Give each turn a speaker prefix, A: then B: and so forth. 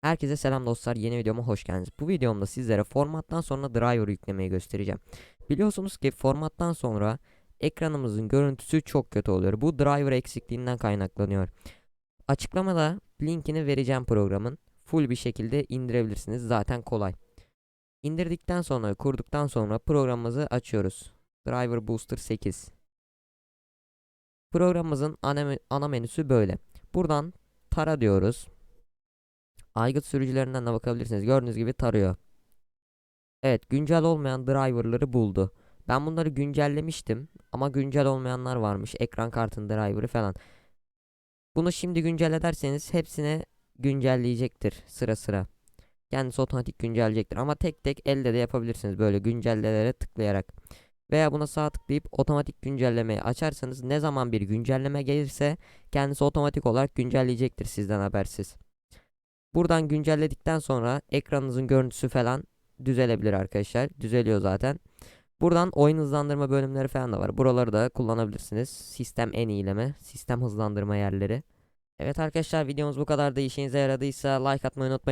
A: Herkese selam dostlar. Yeni videoma hoş geldiniz. Bu videomda sizlere formattan sonra driver yüklemeyi göstereceğim. Biliyorsunuz ki formattan sonra ekranımızın görüntüsü çok kötü oluyor. Bu driver eksikliğinden kaynaklanıyor. Açıklamada linkini vereceğim programın. Full bir şekilde indirebilirsiniz. Zaten kolay. İndirdikten sonra, kurduktan sonra programımızı açıyoruz. Driver Booster 8. Programımızın ana, ana menüsü böyle. Buradan tara diyoruz. Aygıt sürücülerinden de bakabilirsiniz. Gördüğünüz gibi tarıyor. Evet, güncel olmayan driverları buldu. Ben bunları güncellemiştim ama güncel olmayanlar varmış. Ekran kartın driver'ı falan. Bunu şimdi güncel ederseniz hepsine güncelleyecektir sıra sıra. Kendisi otomatik güncelleyecektir ama tek tek elde de yapabilirsiniz böyle güncellelere tıklayarak. Veya buna sağ tıklayıp otomatik güncellemeyi açarsanız ne zaman bir güncelleme gelirse kendisi otomatik olarak güncelleyecektir sizden habersiz. Buradan güncelledikten sonra ekranınızın görüntüsü falan düzelebilir arkadaşlar. Düzeliyor zaten. Buradan oyun hızlandırma bölümleri falan da var. Buraları da kullanabilirsiniz. Sistem en iyileme, sistem hızlandırma yerleri. Evet arkadaşlar videomuz bu kadar da işinize yaradıysa like atmayı unutmayın.